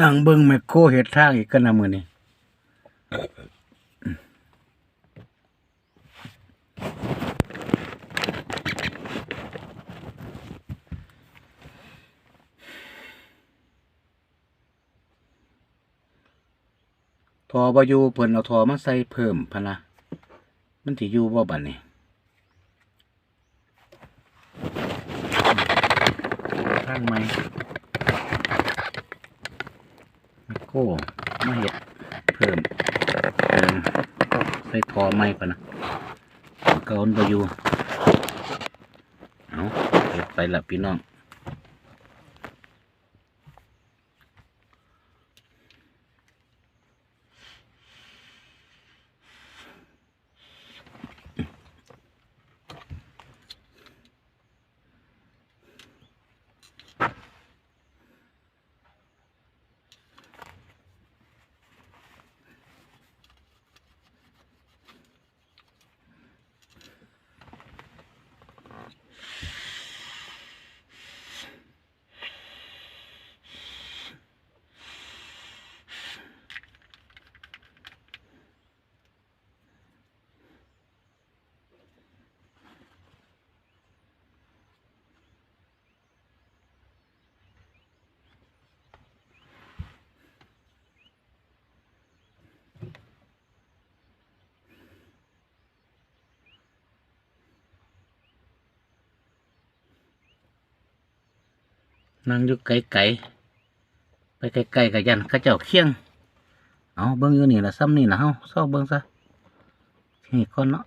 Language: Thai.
นั่งเบิ่งแมคโครเฮ็ดทางอีกกันนะมือนี้ทอบอยู่เพิ่นเอาทอมาใส่เพิ่มพะนะมันสิอยู่บ่บัดนี้ทางใหมแมค โก้ไม่เฮ็ดเพิ่มก็ใส่ทอไม่ปะนะก้อนไปอยู่เอาไปละพี่น้อง นั่งอยู่ไกลๆไปไกลๆกับยันเข้าเจ้าเคียง เอาเบิ้งอยู่นี่ละซ้ำนี่ละเฮาเศร้าเบิ้งซะนี่ก้อนเนาะ